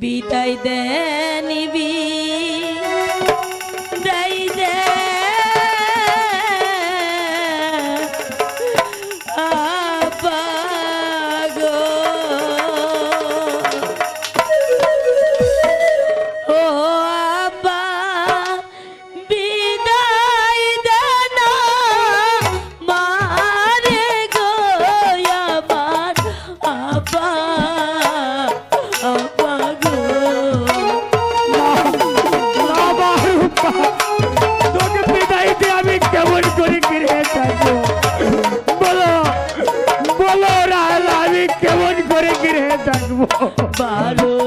বিদায় দেন বি ডাকবো ভালো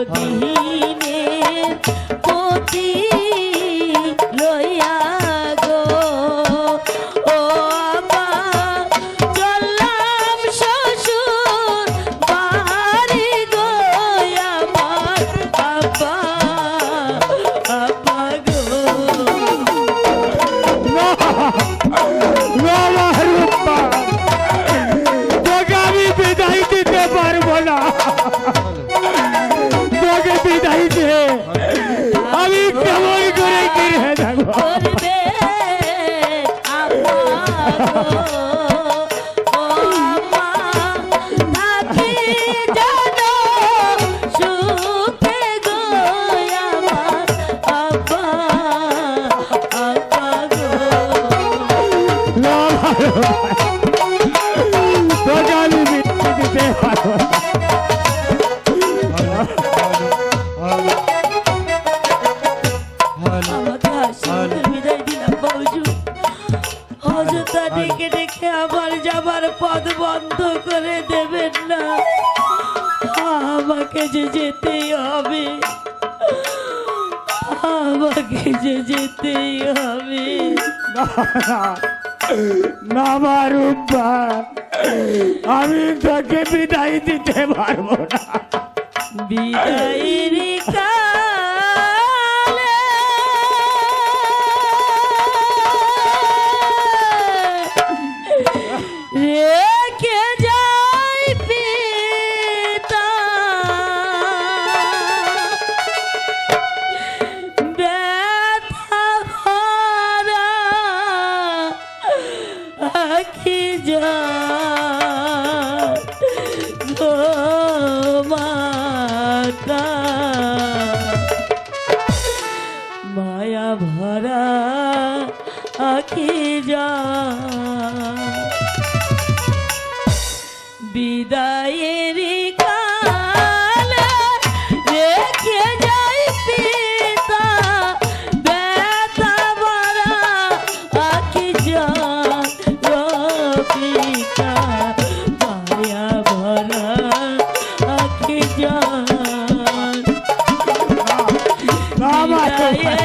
করবে? আমার করে দেবেন না। আমাকে যে যেতেই হবে। আমাকে যে যেতেই হবে। আমি তোকে বিদায় দিতে পারব না। বিদায় রে রাখি যা মাতা মায়া ভরা আখি যা বিদায়ের yeah.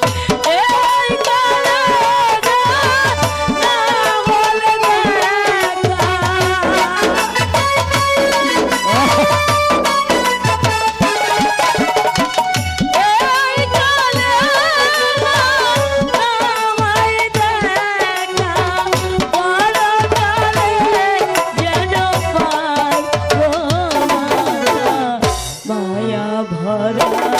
তোমার